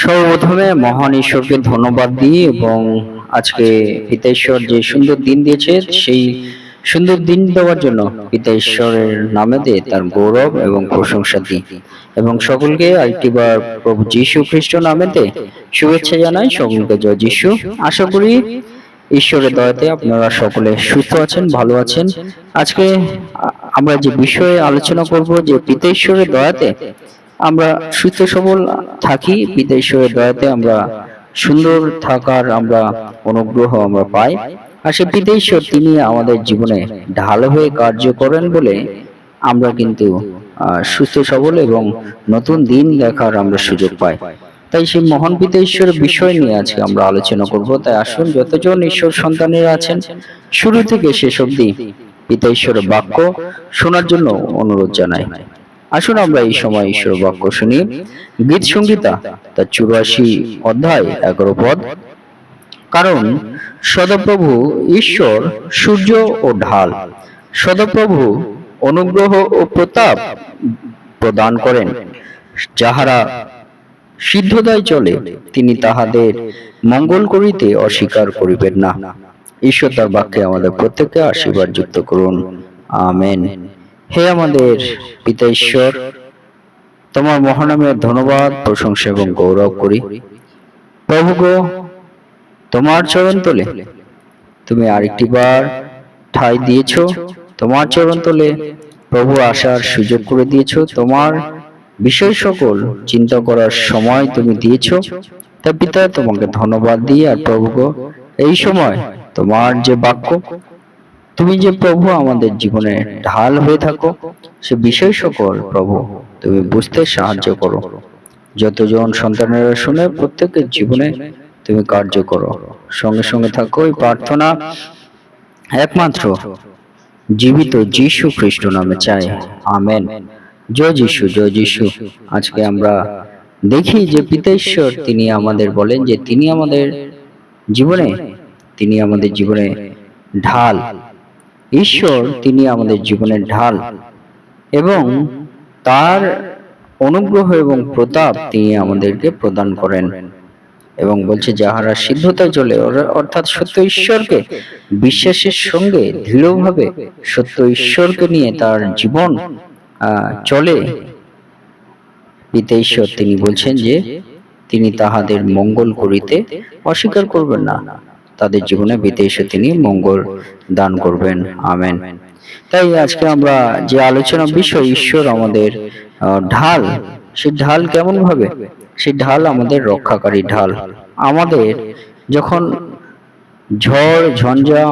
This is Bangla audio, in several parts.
সর্বপ্রথমে মহান ঈশ্বরকে ধন্যবাদ দিই এবং আজকে পিতা ঈশ্বর যে সুন্দর দিন দিয়েছে, সেই সুন্দর দিন দেওয়ার জন্য পিতা ঈশ্বরের নামে দিয়ে তার গৌরব এবং প্রশংসা দিই। এবং সকলকে আরেকটিবার প্রভু যীশু খ্রিস্ট নামেতে শুভেচ্ছা জানাই। সকলকে জয় যীশু। আশা করি ঈশ্বরের দয়াতে আপনারা সকলে সুস্থ আছেন, ভালো আছেন। আজকে আমরা যে বিষয়ে আলোচনা করব, যে পিতা ঈশ্বরের দয়াতে আমরা সুস্থ সবল থাকি ঈশ্বরের দয়াতে আমরা সুন্দর থাকার আমরা অনুগ্রহ আমরা পাই। আর সে পিতা ঈশ্বর তিনি আমাদের জীবনে ঢাল হয়ে কার্য করেন বলে আমরা কিন্তু সুস্থ, সবল এবং নতুন দিন দেখার আমরা সুযোগ পাই। তাই সেই মহান পিতা বিষয় নিয়ে আজকে আমরা আলোচনা করব। তাই আসুন যতজন ঈশ্বর সন্তানেরা আছেন, শুরু থেকে শেষ অবধি পিতা ঈশ্বরের বাক্য শোনার জন্য অনুরোধ জানাই। আসুন আমরা এই সময় ঈশ্বর বাক্য শুনি। গীত সংগীতা তার চুরাশি অধ্যায় এগারো পদ। কারণ সদাপ্রভু ঈশ্বর সূর্য ও ঢাল। সদাপ্রভু অনুগ্রহ ও প্রতাপ প্রদান করেন। যাহারা সিদ্ধতায় চলে তিনি তাহাদের মঙ্গল করিতে অস্বীকার করিবেন না। ঈশ্বর তার বাক্যে আমাদের প্রত্যেককে আশীর্বাদ যুক্ত করুন। আমেন। হে আমাদের পিতা ঈশ্বর, তোমার মহানামের ধন্যবাদ, প্রশংসা এবং গৌরব করি। প্রভু গো, তোমার চরণ তোলে। তুমি আরেকটি বার ঠাই দিয়েছ, তোমার চরণ তোলে। প্রভু আসার সুযোগ করে দিয়েছ, তোমার বিষয় সকল চিন্তা করার সময় তুমি দিয়েছ। তা পিতা তোমাকে ধন্যবাদ দিই আর প্রভু গো, এই সময় তোমার যে বাক্য তুমি যে প্রভু আমাদের জীবনে ঢাল হয়ে থাকো, সে বিষয় সকল প্রভু, তুমি বুঝতে সাহায্য করো। যতজন সন্তানেরা শুনে প্রত্যেকের জীবনে তুমি কার্য করো। সঙ্গে সঙ্গে থাকো এই প্রার্থনা একমাত্র জীবিত যীশু খ্রিস্ট নামে চাই। আমেন। জয় যিশু জয় যিশু। আজকে আমরা দেখি যে পিতেশ্বর, তিনি আমাদের বলেন যে তিনি আমাদের জীবনে, তিনি আমাদের জীবনে ঢাল ঈশ্বর তিনি আমাদের জীবনের ঢাল এবং তার অনুগ্রহ এবং প্রতাপ তিনি আমাদেরকে প্রদান করেন। এবং বলছে যাহারা সিদ্ধতায় চলে অর্থাৎ সত্য ঈশ্বরকে বিশ্বাসের সঙ্গে দৃঢ়ভাবে সত্য ঈশ্বরকে নিয়ে তার জীবন আহ, চলে। পিতা ঈশ্বর তিনি বলছেন যে তিনি তাহাদের মঙ্গল করিতে অস্বীকার করবেন না। তাদের জীবনে ঈশ্বর তিনি মঙ্গল দান করবেন। আমেন। তাই আজকে আমরা যে আলোচনা বিষয় ঈশ্বর আমাদের ঢাল সেই ঢাল কেমন ভাবে? সেই ঢাল আমাদের রক্ষাকারী ঢাল। আমাদের যখন ঝড় ঝঞ্ঝা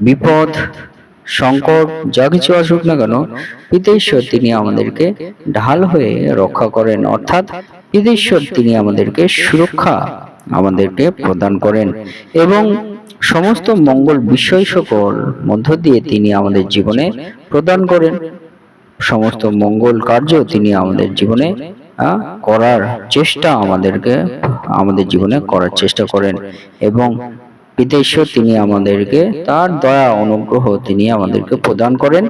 বিপদ সংকট যা কিছু আসুক না কেন পিতেশ্বর তিনি আমাদেরকে ঢাল হয়ে রক্ষা করেন। অর্থাৎ পিতেশ্বর তিনি আমাদেরকে সুরক্ষা আমাদেরকে প্রদান করেন এবং সমস্ত মঙ্গল বিষয় সকল মধ্য দিয়ে তিনি আমাদের জীবনে প্রদান করেন। সমস্ত মঙ্গল কার্য তিনি আমাদের জীবনে করার চেষ্টা আমাদেরকে, আমাদের জীবনে করার চেষ্টা করেন এবং পিতেশ্বর তিনি আমাদেরকে, তার দয়া, অনুগ্রহ তিনি আমাদেরকে প্রদান করেন।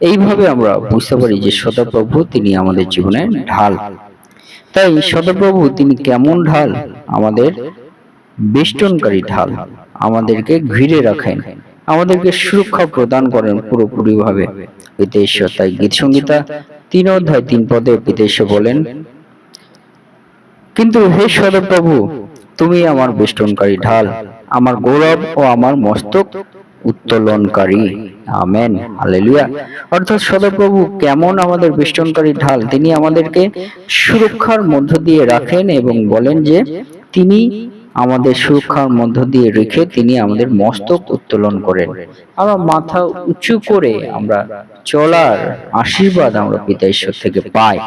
এইভাবে আমরা বুঝতে পারি যে সদাপ্রভু তিনি আমাদের জীবনে ঢাল। তাই সদাপ্রভু তিনি কেমন ঢাল? আমাদের বেষ্টনকারী ঢাল আমাদেরকে ঘিরে রাখেন আমাদেরকে সুরক্ষা প্রদান করেন পুরোপুরি ভাবে পিতেশ্বর তাই গীত সংগীতা তিন অধ্যায় তিন পদে পিতেশ্বর বলেন কিন্তু হে সদপ্রভু তুমি আমার বেষ্টনকারী ঢাল আমার গৌরব ও আমার মস্তক উত্তোলনকারী। Amen hallelujah. অর্থাৎ সদপ্রভু কেমন আমাদের বেষ্টনকারী ঢাল তিনি আমাদেরকে সুরক্ষার মধ্য দিয়ে রাখেন এবং বলেন যে তিনি আমাদের সুরক্ষার মধ্য দিয়ে রেখে তিনি আমাদের মস্তক উত্তোলন করেন। আমরা মাথা উঁচু করে আমরা চলার আশীর্বাদ আমরা পিতা ঈশ্বর থেকে পাই।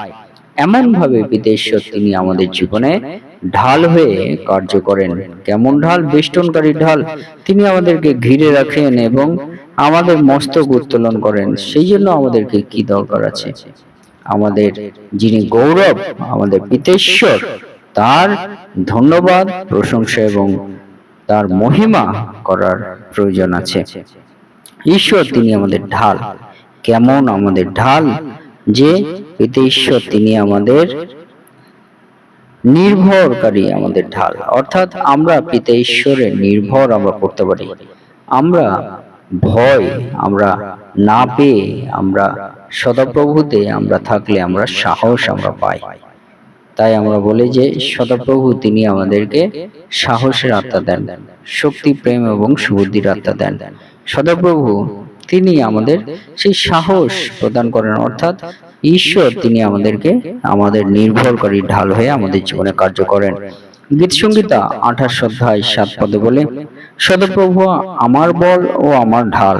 এমন ভাবে বিদেশ্বর তিনি আমাদের জীবনে ঢাল হয়ে কার্য করেন। কেমন ঢাল? বেষ্টনকারী ঢাল। তিনি আমাদেরকে ঘিরে রাখেন এবং আমাদের মস্তক উত্তোলন করেন। সেই জন্য আমাদেরকে কি দরকার আছে? আমাদের যিনি গৌরব, আমাদের পিতেশ্বর তার ধন্যবাদ, প্রশংসা এবং তার মহিমা করার প্রয়োজন আছে। ঈশ্বর তিনি আমাদের ঢাল। কেমন আমাদের ঢাল যে পিতা ঈশ্বর তিনি আমাদের নির্ভরকারী আমাদের ঢাল। অর্থাৎ আমরা পিতা ঈশ্বরের নির্ভর আমরা করতে পারি। আমরা ভয়, আমরা না পেয়ে আমরা সদাপ্রভুতে আমরা থাকলে আমরা সাহস আমরা পাই। তাই আমরা বলি যে সদাপ্রভু তিনি আমাদেরকে সাহসের আত্মা দেন, শক্তি, প্রেম এবং সুবুদ্ধির আত্মা দেন। সদাপ্রভু, তিনি আমাদের সেই সাহস প্রদান করেন, অর্থাৎ ঈশ্বর তিনি আমাদেরকে আমাদের নির্ভরকারী ঢাল হয়ে আমাদের জীবনে কার্য করেন। গীত সঙ্গীতা আঠাশ অধ্যায় সাত পদে বলে, সদাপ্রভু, আমার বল ও আমার ঢাল,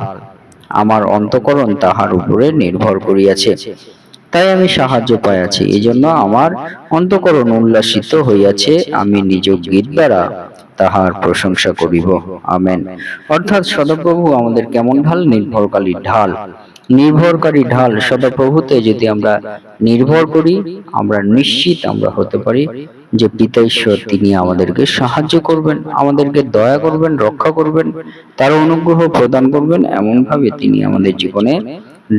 আমার অন্তকরণ তাহার উপরে নির্ভর করিয়াছে। তাই আমি সাহায্য পাইয়াছি এই জন্য আমার অন্তকরণ উল্লাসিত হইয়াছে। আমি নিজ গীত দ্বারা তাহার প্রশংসা করিব। আমেন। অর্থাৎ সদাপ্রভু আমাদের কেমন ঢাল? নির্ভরকারী ঢাল। নির্ভরকারী ঢাল সদাপ্রভুতে যদি আমরা নির্ভর করি, আমরা নিশ্চিত আমরা হতে পারি যে পিতা ঈশ্বর তিনি আমাদেরকে সাহায্য করবেন, আমাদেরকে দয়া করবেন, রক্ষা করবেন, তার অনুগ্রহ প্রদান করবেন। এমন ভাবে তিনি আমাদের জীবনে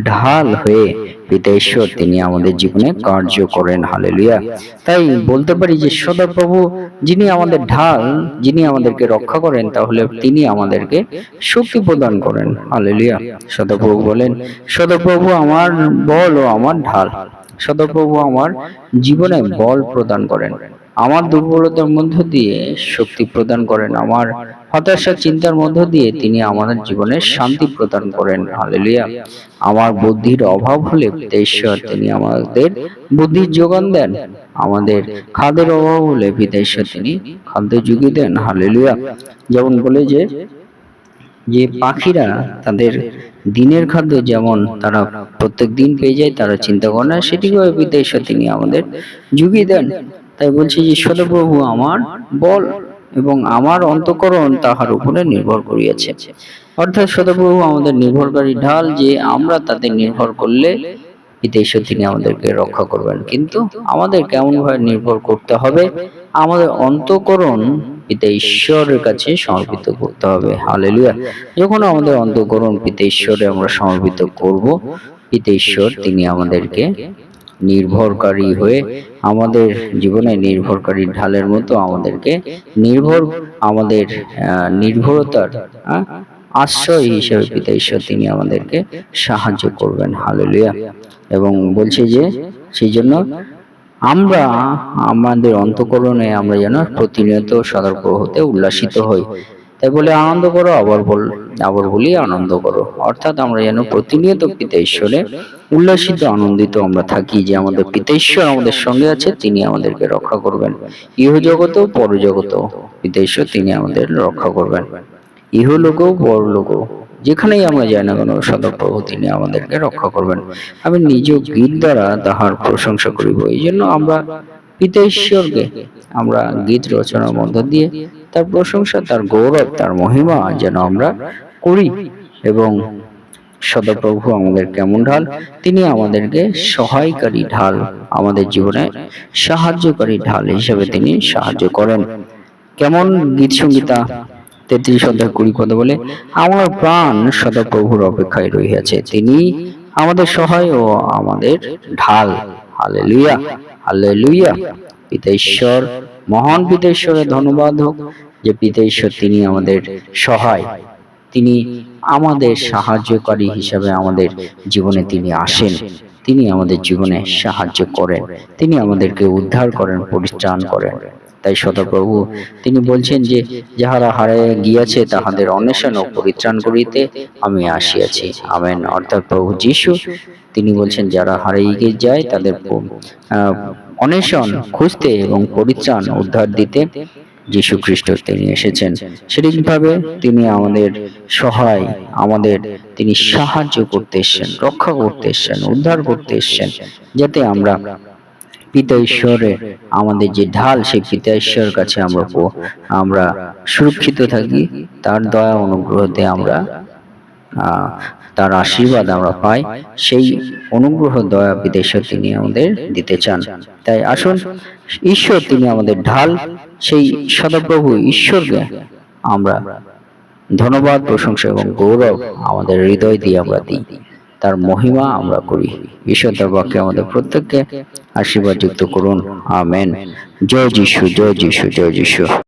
ঢাল হয়ে পিতা ঈশ্বর তিনি আমাদের জীবনে কার্য করেন। হালেলুয়া। তাই বলতে পারি যে সদাপ্রভু, যিনি আমাদের ঢাল, যিনি আমাদেরকে রক্ষা করেন, তাহলে তিনি আমাদেরকে শক্তি প্রদান করেন। হালেলুয়া। সদাপ্রভু বলেন, সদাপ্রভু আমার বল ও আমার ঢাল। সদাপ্রভু আমার জীবনে বল প্রদান করেন। আমার দুর্বলতার মধ্য দিয়ে শক্তি প্রদান করেন। আমার হতাশা, চিন্তার মধ্য দিয়ে তিনি আমাদের জীবনে শান্তি প্রদান করেন। হালেলুয়া। আমার বুদ্ধির অভাব হলে ঈশ্বর তিনি আমাদের বুদ্ধির যোগান দেন। আমাদের খাদ্যের অভাব হলে পিতাশ্বর তিনি খাদ্য যুগি দেন। হালেলুয়া। যেমন বলে যে যে পাখিরা তাদের দিনের খাদ্য যেমন তারা প্রত্যেক দিন পেয়ে যায়, তারা চিন্তা করে না সেটি কীভাবে পিতাশ্বর তিনি আমাদের যুগিয়ে দেন। তাই বলছি যে সদপ্রভু আমার বল এবং আমার অন্তকরণ তাহার উপরে নির্ভর করিয়াছে। অর্থাৎ সদপ্রভু আমাদের নির্ভরকারী ঢাল যে আমরা তাতে নির্ভর করলে পিতা ঈশ্বর তিনি আমাদেরকে রক্ষা করবেন। কিন্তু আমাদের কেমন ভাবে নির্ভর করতে হবে? আমাদের অন্তকরণ পিতা ঈশ্বরের কাছে সমর্পিত করতে হবে। হালেলুয়া। যখন আমাদের অন্তকরণ পিতা ঈশ্বরে আমরা সমর্পিত করব, পিতা ঈশ্বর, তিনি আমাদেরকে নির্ভরকারী হয়ে আমাদের জীবনে নির্ভরকারী ঢালের মতো আমাদেরকে নির্ভর, আমাদের নির্ভরতার আশ্রয় হিসেবে পিতা ঈশ্বর তিনি আমাদেরকে সাহায্য করবেন। হালেলুয়া। এবং বলছে যে সেই জন্য আমরা আমাদের অন্তকরণে আমরা যেন প্রতিনিয়ত সতর্ক হতে উল্লাসিত হই। তাই বলে আনন্দ করো, আবার বল, আবার বলি আনন্দ করো। অর্থাৎ আমরা যেন প্রতিনিয়ত পিতা ঈশ্বরে উল্লাসিত, আনন্দিত আমরা থাকি যে আমাদের পিতা ঈশ্বর আমাদের সঙ্গে আছে, তিনি আমাদেরকে রক্ষা করবেন। ইহ জগতেও পরজগতেও পিতা ঈশ্বর তিনি আমাদের রক্ষা করবেন। ইহলোকেও পরলোকেও, যেখানেই আমরা যাই না কেন, সদাপ্রভু তিনি আমাদেরকে রক্ষা করবেন। আমি নিজ গীত দ্বারা তাহার প্রশংসা করিব। এই জন্য আমরা পিতা ঈশ্বরকে আমরা গীত রচনার মধ্য দিয়ে তার প্রশংসা, তার গৌরব, তার মহিমা যেন আমরা করি এবং সদাপ্রভু আমাদের কেমন ঢাল, তিনি আমাদেরকে সহায়কারী ঢাল, আমাদের জীবনে সাহায্যকারী ঢাল হিসেবে তিনি সাহায্য করেন। কেমন গীত সঙ্গীতা, তেত্রিশ অধ্যায় কুড়ি পদ বলে, আমার প্রাণ সদাপ্রভুর অপেক্ষায় রহিয়াছে, তিনি আমাদের সহায় ও আমাদের ঢাল। হালেলুয়া হালেলুয়া, পিতা ঈশ্বর মহান পিতা ঈশ্বরের ধন্যবাদ হোক যে পিতা ঈশ্বর তিনি আমাদের সহায়। তিনি আমাদের সাহায্যকারী হিসাবে আমাদের জীবনে তিনি আসেন। তিনি আমাদের জীবনে সাহায্য করেন। তিনি আমাদেরকে উদ্ধার করেন, পরিত্রাণ করেন। তাই সদাপ্রভু তিনি বলছেন যে, যাহারা হারাইয়া গিয়াছে, তাহাদের অন্বেষণ ও পরিত্রাণ করিতে আমি আসিয়াছি। আমেন। অর্থাৎ প্রভু যিশু, তিনি বলছেন, যারা হারিয়ে যায়, তাদের অন্বেষণ, খুঁজতে এবং পরিত্রাণ উদ্ধার দিতে যীশু খ্রিস্ট তিনি এসেছেন। সেরকমভাবে তিনি আমাদের সহায়, আমাদের তিনি সাহায্য করতে এসেছেন, রক্ষা করতে এসেছেন, উদ্ধার করতে এসেছেন, যাতে আমরা পিতা ঈশ্বরে, আমাদের যে ঢাল, সেই পিতা ঈশ্বরের কাছে আমরা আমরা সুরক্ষিত থাকি। তার দয়া অনুগ্রহতে আমরা তার আশীর্বাদ আমরা পাই, সেই অনুগ্রহ, দয়া ঈশ্বর তিনি আমাদের দিতে চান। তাই আসুন, ঈশ্বর তিনি আমাদের ঢাল, সেই সদাপ্রভু ঈশ্বরকে আমরা ধন্যবাদ, প্রশংসা এবং গৌরব আমাদের হৃদয় দিয়ে আমরা দিই। তার মহিমা আমরা করি। ঈশ্বর তার বাক্যে আমাদের প্রত্যেককে আশীর্বাদ যুক্ত করুন। আমেন। জয় যিশু জয় যিশু জয় যিশু।